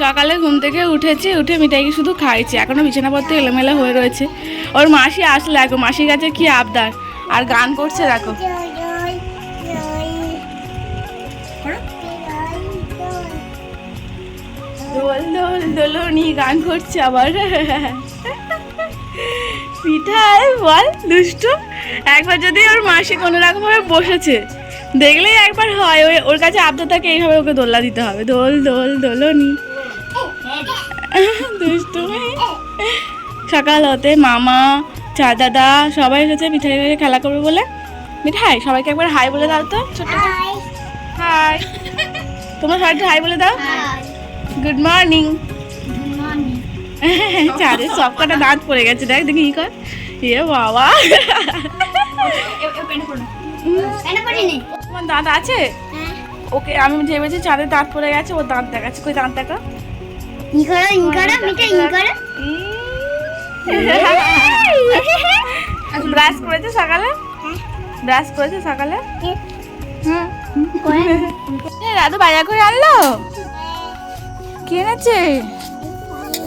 সকালে ঘুম থেকে উঠেছি, উঠে মিঠাইকে শুধু খাইছি এখনও বিছানাপত্র এলোমেলো হয়ে রয়েছে। ওর মাসি আসলে দেখো, মাসির কাছে কি আবদার। আর গান করছে, দেখো। দোল দোল, দোলনি গান করছে আবার। মিঠাই, বল, দুষ্টু। একবার যদি ওর মাসি কোনো রকম ভাবে বসেছে, দেখলেই একবার হয়। ওই ওর কাছে আবদার থাকে, এইভাবে ওকে দোল্লা দিতে হবে। দোল দোল, দোলনি। সকাল হতে মামা চা দাদা সবাই এসেছে মিঠাই খেলা করবে বলে। মিঠাই সবাইকে একবার হাই বলে দাও তো ছোট্ট হাই তোমরা সবাইকে হাই বলে দাও। গুড মর্নিং চাঁদের সব কটা দাঁত পড়ে গেছে দেখ দেখি কি কর। এ বাবা। তোমার দাঁত আছে? ওকে আমি ভেবেছি চাঁদের দাঁত পড়ে গেছে ওর দাঁত দেখাচ্ছে। কই দাঁত দেখা? ব্রাশ করেছে সকালে? ব্রাশ করেছে সকালে? দাদু বাজার করে আনলো? কি এনেছে?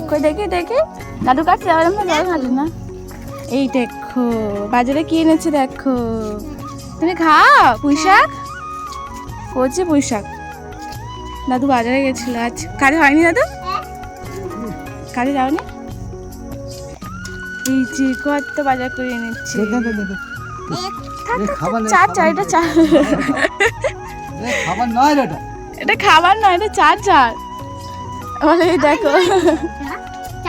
কই দেখি দেখি। দাদু কাছে যাওয়ার আমার জল না। এই দেখো বাজারে কি এনেছে দেখো? তুমি খাও পুঁই শাক করছে পুঁইশাক। দাদু বাজারে গেছিল আজ। কাজে হয়নি দাদু? কাজে যাওনি এই যে কত বাজার করে এনেছে। খাবার চার এটা চার খাবার নয় রে ওটা এটা খাবার নয় এটা চার চার বলে দেখো।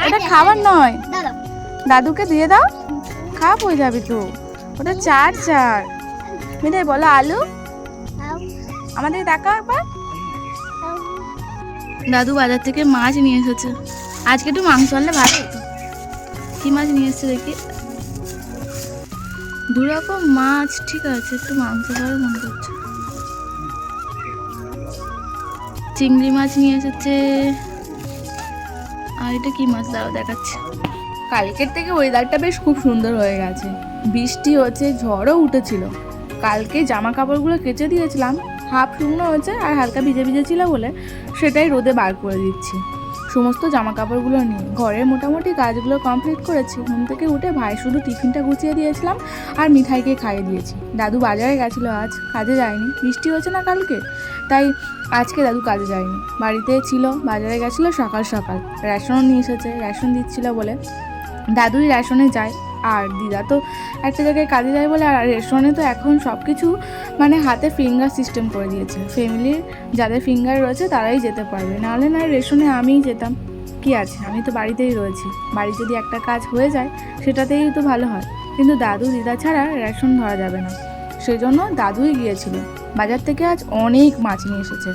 এটা খাবার নয়। দাদুকে দিয়ে দাও। খারাপ হয়ে যাবে তো। ওটা চার চার মিঠাই বলো আলু। আমাদের দেখা একবার। দাদু বাজার থেকে মাছ নিয়ে এসেছে। আজকে একটু মাংস আনলে ভালো হতো। কি মাছ নিয়ে এসেছে দেখি? দু রকম মাছ, ঠিক আছে, একটু মাংস খাওয়ার মনে করছে। চিংড়ি মাছ নিয়ে এসেছে। আর এটা কি মাছ দাঁড়াও দেখাচ্ছে। কালকের থেকে ওয়েদারটা বেশ খুব সুন্দর হয়ে গেছে। বৃষ্টি হচ্ছে ঝড়ও উঠেছিল। কালকে জামা কাপড়গুলো কেচে দিয়েছিলাম, হাফ শুকনো হয়েছে আর হালকা ভিজে ভিজে ছিল বলে সেটাই রোদে বার করে দিচ্ছি। সমস্ত জামা কাপড়গুলো নিয়ে। ঘরের মোটামুটি কাজগুলো কমপ্লিট করেছি। ঘুম থেকে উঠে ভাই শুধু টিফিনটা গুছিয়ে দিয়েছিলাম আর মিঠাইকে খাইয়ে দিয়েছি। দাদু বাজারে গেছিল আজ, কাজে যায়নি। বৃষ্টি হয়েছে না কালকে? তাই আজকে দাদু কাজে যায়নি। বাড়িতে ছিল, বাজারে গেছিল সকাল সকাল। রেশনও নিয়ে এসেছে, রেশন দিচ্ছিল বলে। দাদুই রেশনে যায়। আর দিদা তো একটা জায়গায় কাজে যায় বলে, আর রেশনে তো এখন সব কিছু মানে হাতে ফিঙ্গার সিস্টেম করে দিয়েছে। ফ্যামিলির যাদের ফিঙ্গার রয়েছে তারাই যেতে পারবে। নাহলে না রেশনে আমিই যেতাম। কি আছে? আমি তো বাড়িতেই রয়েছি। বাড়ি যদি একটা কাজ হয়ে যায়, সেটাতেই তো ভালো হয়। কিন্তু দাদু দিদা ছাড়া রেশন ধরা যাবে না। সেই জন্য দাদুই গিয়েছিল। বাজার থেকে আজ অনেক মাছ নিয়ে এসেছে।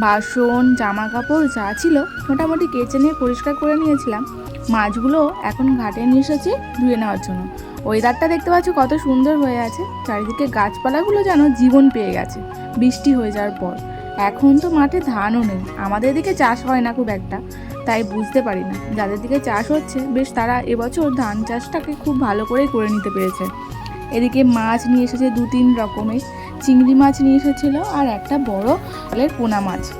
বাসন জামা কাপড় যা ছিল মোটামুটি কেচে নিয়ে পরিষ্কার করে নিয়েছিলাম। মাছগুলো এখন ঘাটে নিয়ে এসেছি ধুয়ে নেওয়ার জন্য। ওয়েদারটা দেখতে পাচ্ছ কত সুন্দর হয়ে আছে। চারিদিকে গাছপালাগুলো যেন জীবন পেয়ে গেছে। বৃষ্টি হয়ে যাওয়ার পর। এখন তো মাঠে ধানও নেই। আমাদের দিকে চাষ হয় না খুব একটা। তাই বুঝতে পারি না। যাদের দিকে চাষ হচ্ছে, বেশ তারা এবছর ধান চাষটাকে খুব ভালো করেই করে নিতে পেরেছে। এদিকে মাছ নিয়ে এসেছে দু তিন রকমের। চিংড়ি মাছ নিয়ে এসেছিল আর একটা বড় জলের পোনা মাছ।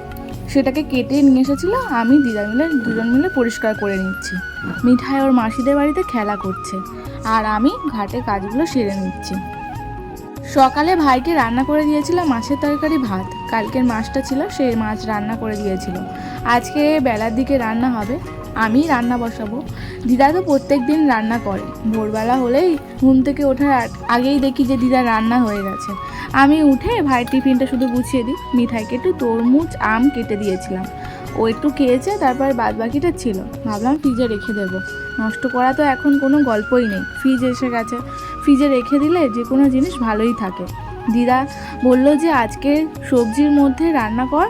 সেটাকে কেটে নিয়ে এসেছিল। আমি, দিদা মিলে, দুজন মিলে পরিষ্কার করে নিচ্ছি। মিঠাই ওর মাসিদের বাড়িতে খেলা করছে আর আমি ঘাটে কাজগুলো সেরে নিচ্ছি। সকালে ভাইকে রান্না করে দিয়েছিল মাছের তরকারি ভাত। কালকের মাছটা ছিল, সেই মাছ রান্না করে দিয়েছিল। আজকে বেলার দিকে রান্না হবে, আমি রান্না বসাবো। দিদা তো প্রত্যেক দিন রান্না করে। ভোরবেলা হলেই ঘুম থেকে ওঠার আগেই দেখি যে দিদা রান্না হয়ে গেছে। আমি উঠে ভাইয়ের টিফিনটা শুধু গুছিয়ে দিই। মিঠাইকে একটু তরমুজ, আম কেটে দিয়েছিলাম। ও একটু খেয়েছে, তারপর বাদ বাকিটা ছিল। ভাবলাম ফ্রিজে রেখে দেবো। নষ্ট করা তো এখন কোনো গল্পই নেই। ফ্রিজ এসে গেছে। ফ্রিজে রেখে দিলে যে কোনো জিনিস ভালোই থাকে। দিদা বলল যে, আজকে সবজির মধ্যে রান্না কর।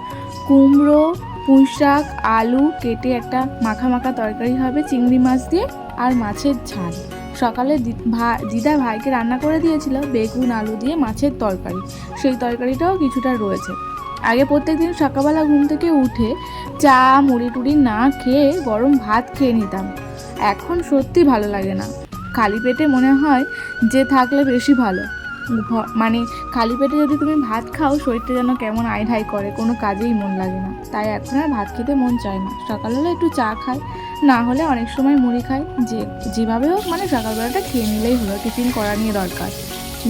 কুমড়ো পুঁই শাক আলু কেটে একটা মাখা মাখা তরকারি হবে, চিংড়ি মাছ দিয়ে আর মাছের ঝাল। সকালে দিদা ভাইকে রান্না করে দিয়েছিল বেগুন, আলু দিয়ে মাছের তরকারি। সেই তরকারিটাও কিছুটা রয়েছে। আগে প্রত্যেক দিন সকালবেলা ঘুম থেকে উঠে চা, মুড়ি টুড়ি না খেয়ে গরম ভাত খেয়ে নিতাম। এখন সত্যি ভালো লাগে না। খালি পেটে মনে হয় যে থাকলে বেশি ভালো। মানে খালি পেটে যদি তুমি ভাত খাও, শরীরটা যেন কেমন আইড হাই করে, কোনো কাজেই মন লাগে না। তাই এখন আর ভাত খেতে মন চায় না। সকালবেলা একটু চা খাই, না হলে অনেক সময় মুড়ি খাই। যে, যেভাবে হোক মানে সকালবেলাটা খেয়ে নিলেই হলো, টিফিন করা নিয়ে দরকার।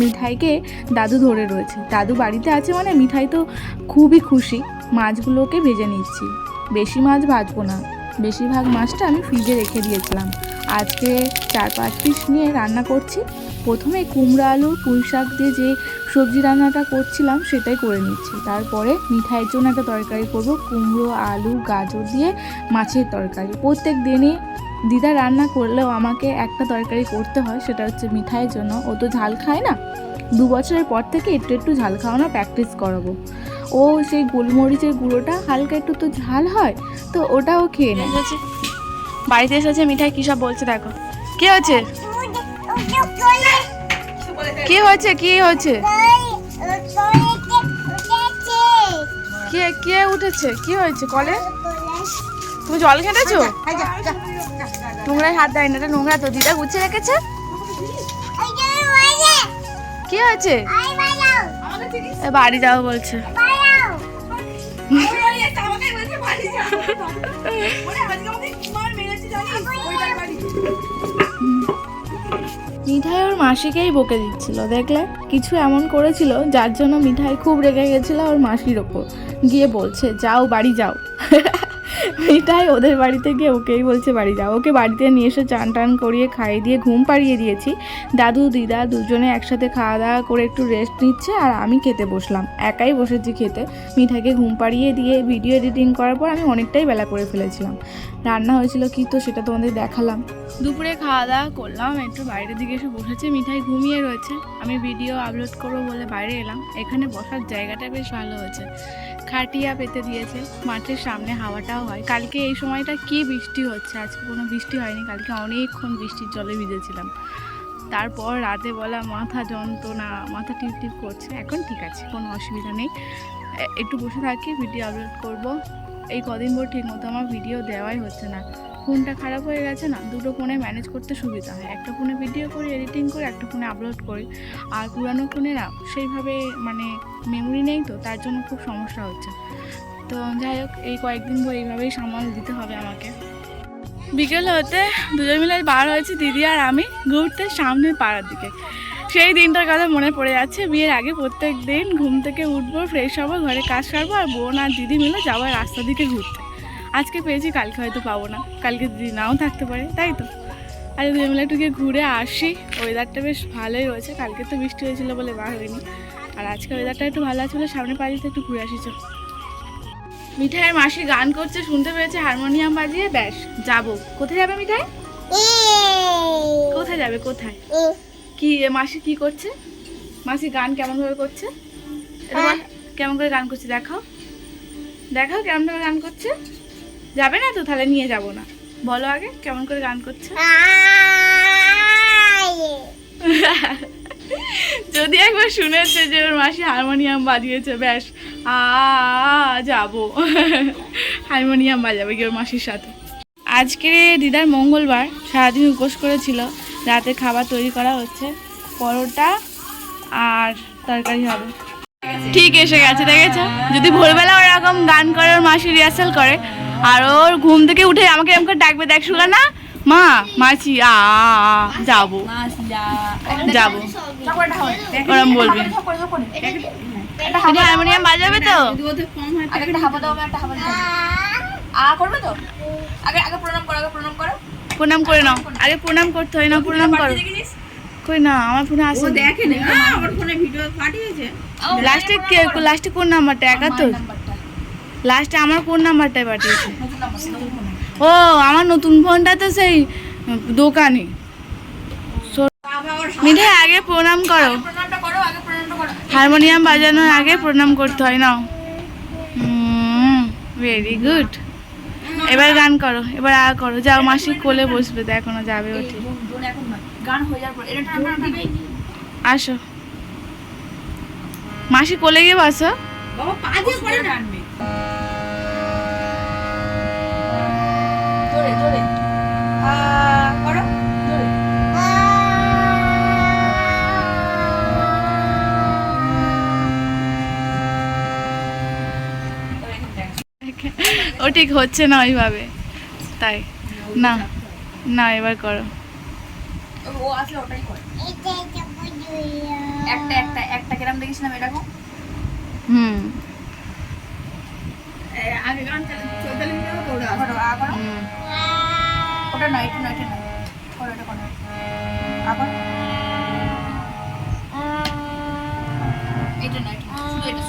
মিঠাইকে দাদু ধরে রয়েছে। দাদু বাড়িতে আছে মানে মিঠাই তো খুবই খুশি। মাছগুলোকে ভেজে নিচ্ছি। বেশি মাছ ভাজবো না। বেশিরভাগ মাছটা আমি ফ্রিজে রেখে দিয়েছিলাম। আজকে চার পাঁচ পিস নিয়ে রান্না করছি। প্রথমে কুমড়ো আলু পুঁই শাক দিয়ে যে সবজি রান্নাটা করছিলাম সেটাই করে নিচ্ছি। তারপরে মিঠাইয়ের জন্য একটা তরকারি করব কুমড়ো আলু গাজর দিয়ে মাছের তরকারি। প্রত্যেক দিনই দিদা রান্না করলেও আমাকে একটা তরকারি করতে হয় সেটা হচ্ছে মিঠাইয়ের জন্য। ও তো ঝাল খায় না। দু বছরের পর থেকে একটু একটু ঝাল খাওয়ানো প্র্যাকটিস করাবো। ও সেই গোলমরিচের গুঁড়োটা হালকা একটু তো ঝাল হয় তো ওটাও খেয়ে নেয়। বাড়িতে এসেছে মিঠাই কী সব বলছে দেখো। কি হয়েছে? কি হয়েছে কি হয়েছে? কে কে উঠেছে? কি হয়েছে, কলে? তুমি জল খেটেছো? নোংরায় হাত দেয় না, এটা নোংরা তো, দিদা গুছিয়ে রেখেছে? কি হয়েছে? বাড়ি যাও বলছে। মিঠাই ওর মাসিকেই বকে দিচ্ছিল, দেখলে? কিছু এমন করেছিল যার জন্য মিঠাই খুব রেগে গেছিল ওর মাসির ওপর। গিয়ে বলছে, যাও, বাড়ি যাও। মিঠাই ওদের বাড়িতে গিয়ে ওকেই বলছে, বাড়ি যাও। ওকে বাড়িতে নিয়ে এসে চান টান করিয়ে খাইয়ে দিয়ে ঘুম পাড়িয়ে দিয়েছি। দাদু, দিদা দুজনে একসাথে খাওয়া দাওয়া করে একটু রেস্ট নিচ্ছে আর আমি খেতে বসলাম। একাই বসেছি খেতে। মিঠাইকে ঘুম পাড়িয়ে দিয়ে ভিডিও এডিটিং করার পর আমি অনেকটাই বেলা করে ফেলেছিলাম। রান্না হয়েছিল কি তো সেটা তোমাদের দেখালাম। দুপুরে খাওয়া দাওয়া করলাম, একটু বাইরের দিকে এসে বসেছে। মিঠাই ঘুমিয়ে রয়েছে। আমি ভিডিও আপলোড করব বলে বাইরে এলাম। এখানে বসার জায়গাটা বেশ ভালো হয়েছে। খাটিয়া পেতে দিয়েছে। মাঠের সামনে হাওয়াটাও হয়। কালকে এই সময়টা কি বৃষ্টি হচ্ছে? আজকে কোনো বৃষ্টি হয়নি। কালকে অনেকক্ষণ বৃষ্টির জলে ভিজেছিলাম। তারপর রাতে বলা মাথা যন্ত্রণা, মাথা টিপ টিপ করছে। এখন ঠিক আছে, কোনো অসুবিধা নেই। একটু বসে থাকি, ভিডিও আপলোড করব। এই কদিন পর ঠিক মতো আমার ভিডিও দেওয়াই হচ্ছে না। ফোনটা খারাপ হয়ে গেছে না, দুটো ফোনে ম্যানেজ করতে সুবিধা হয়। একটা ফোনে ভিডিও করি এডিটিং করি, একটা ফোনে আপলোড করি। আর পুরানো ফোনে না, সেইভাবে মানে মেমোরি নেই তো, তার জন্য খুব সমস্যা হচ্ছে। তো যাই হোক, এই কয়েকদিন ধরে এইভাবেই সামাল দিতে হবে আমাকে। বিকেল হতে দুজন মিলে বার হয়েছি, দিদি আর আমি, ঘুরতে সামনের পাড়ার দিকে। সেই দিনটার কথা মনে পড়ে যাচ্ছে, বিয়ের আগে প্রত্যেক দিন ঘুম থেকে উঠবো ফ্রেশ হব, ঘরে কাজ সারবো, আর বোন আর দিদি মিলে যাব রাস্তার দিকে ঘুরতে। আজকে পেয়েছি কালকে হয়তো পাবো না। কালকে দিদি নাও থাকতে পারে তাই তো? আর দুজন মিলে একটু গিয়ে ঘুরে আসি। ওয়েদারটা বেশ ভালোই রয়েছে। কালকে তো বৃষ্টি হয়েছিল বলে বার হয়নি আর আজকে ওয়েদারটা একটু ভালো আছে বলে সামনে পাড়িতে একটু ঘুরে আসি চল। মিঠাইয়ের মাসি গান করছে শুনতে পেয়েছে হারমোনিয়াম বাজিয়ে ব্যাস যাব। কোথায় যাবে মিঠাই? কোথায় যাবে কোথায়? কি মাসি কি করছে? মাসি গান কেমন ভাবে করছে? এটা কেমন করে গান করছে দেখাও। দেখাও কেমন ভাবে গান করছে। যাবে না তো? তাহলে নিয়ে যাব না। বলো আগে, কেমন করে গান করছে? যদি একবার শুনেছে যে ওর মাসি হারমোনিয়াম বাজিয়েছে, ব্যাস, আ, যাব। হারমোনিয়াম বাজাবে কি ওর মাসির সাথে। আজকে দিদার মঙ্গলবার, সারাদিন উপোস করেছিল রাতে খাবার তৈরি করা হচ্ছে, পরোটা আর তরকারি হবে। ঠিক এসে গেছে, দেখেছ? যদি ভোরবেলা ওরকম গান করে, ওর মাসি রিহার্সাল করে আর ওর ঘুম থেকে উঠে আমাকে এরকম করে ডাকবে দেখ শুনলে না মা মাসি আ যাব। যাব। ওরম বলবে। হারমোনিয়াম বাজাবে তো? প্রণাম করে নাও। আগে প্রণাম করতে হয় না প্রণাম করো। কই না আমার ফোনে আসে লাস্টে কে লাস্টে কোন নাম্বারটা? একাত্তর? লাস্টে আমার কোন নাম্বারটায় পাঠিয়েছে। ও, আমার নতুন ফোনটা তো সেই দোকানে। মিঠাই আগে প্রণাম করো। হারমোনিয়াম বাজানোর আগে প্রণাম করতে হয় না ভেরি গুড এবার গান করো, এবার আ করো। যাও, মাসি কোলে বসবে তো না যাবে ও ঠিক। গান যাওয়ার পর এটা টানা দিবে আসো। মাসি কোলে গিয়ে বসো। বাবা, পা দিয়ে করে টানবে ও ঠিক হচ্ছে না ওইভাবে। তাই। না। না এবার করো। একটা একটা একটা গ্রাম দেখেছিলাম এরকম। হুম। আগে ওটা নয় এটা নয় এটা নয় করো এটা করো আবার এটা নয় শুধু এটা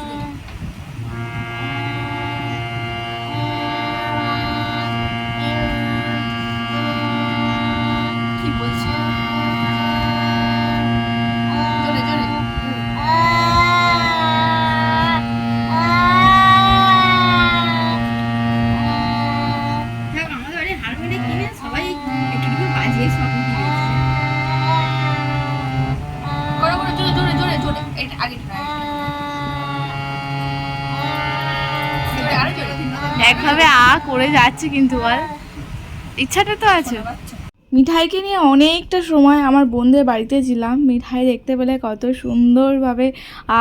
একভাবে আ করে যাচ্ছে কিন্তু বল। ইচ্ছাটা তো আছে। মিঠাইকে নিয়ে অনেকটা সময় আমার বোনদের বাড়িতে ছিলাম। মিঠাই দেখতে পেলে কত সুন্দরভাবে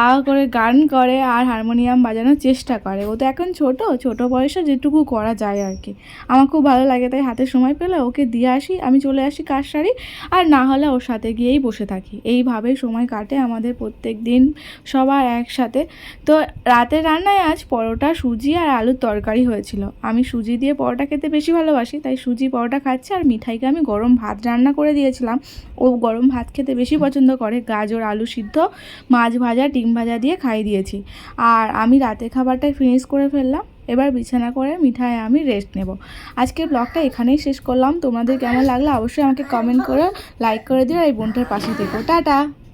আ করে গান করে আর হারমোনিয়াম বাজানোর চেষ্টা করে। ও তো এখন ছোট ছোট বয়সে যেটুকু করা যায় আর কি আমার খুব ভালো লাগে, তাই হাতে সময় পেলে ওকে দিয়ে আসি। আমি চলে আসি কার আর না হলে ওর সাথে গিয়েই বসে থাকি। এইভাবেই সময় কাটে আমাদের প্রত্যেক দিন সবার একসাথে। তো রাতের রান্নায় আজ পরোটা, সুজি আর আলুর তরকারি হয়েছিল। আমি সুজি দিয়ে পরোটা খেতে বেশি ভালোবাসি, তাই সুজি, পরোটা খাচ্ছি আর মিঠাইকে আমি গরম ভাত রান্না করে দিয়েছিলাম। ও গরম ভাত খেতে বেশি পছন্দ করে। গাজর, আলু সিদ্ধ, মাছ ভাজা, ডিম ভাজা দিয়ে খাই দিয়েছি। আর আমি রাতে খাবারটা ফিনিশ করে ফেললাম। এবার বিছানা করে মিঠায় আমি রেস্ট নেব। আজকে ব্লগটা এখানেই শেষ করলাম। তোমাদের কেমন লাগল অবশ্যই আমাকে কমেন্ট করে লাইক করে দিও। এই বোনটার পাশে থেকো। টাটা!